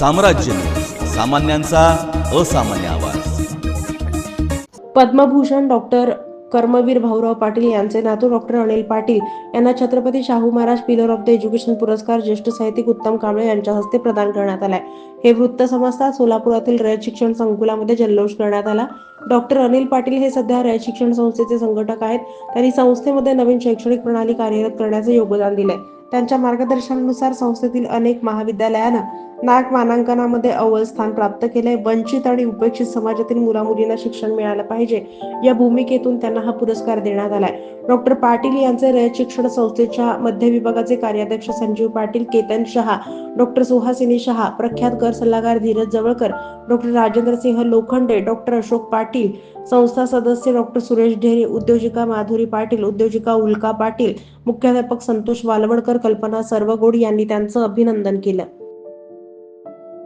साम्राज्य. सामान्यांचा असामान्य आवाज. पद्मभूषण डॉक्टर कर्मवीर भाऊराव पाटील यांचे नातू डॉक्टर अनिल पाटील यांना Chhatrapati Shahu Maharaj pillar of the education पुरस्कार ज्येष्ठ साहित्यिक उत्तम कांबळे यांच्या हस्ते प्रदान करण्यात आलाय. हे वृत्त समजता सोलापुरातील रयत शिक्षण संकुलामध्ये जल्लोष करण्यात आला. डॉक्टर अनिल पाटील हे सध्या रयत शिक्षण संस्थेचे संघटक आहेत. त्यांनी संस्थेमध्ये नवीन शैक्षणिक प्रणाली कार्यरत करण्याचे योगदान दिले त्यांच्या मार्गदर्शनानुसार संस्थेतील अनेक महाविद्यालयांना नाक मानांकनामध्ये अव्वल स्थान प्राप्त केले वंचित आणि उपेक्षित समाजातील मुलामुलींना शिक्षण मिळालं पाहिजे. या भूमिकेतून त्यांना हा पुरस्कार देण्यात आलाय. डॉक्टर पाटील यांचे रयत शिक्षण संस्थेच्या मध्य विभागाचे कार्याध्यक्ष संजीव पाटील केतन शहा डॉक्टर सुहासिनी शहा प्रख्यात कर सल्लागार धीरज जवळकर डॉक्टर राजेंद्र सिंह लोखंडे डॉक्टर अशोक पाटील संस्था सदस्य डॉक्टर सुरेश ढेरे उद्योजिका माधुरी पाटील उद्योजिका उल्का पाटील मुख्याध्यापक संतोष वालवडकर कल्पना सर्वगोड यांनी त्यांचं अभिनंदन केलं.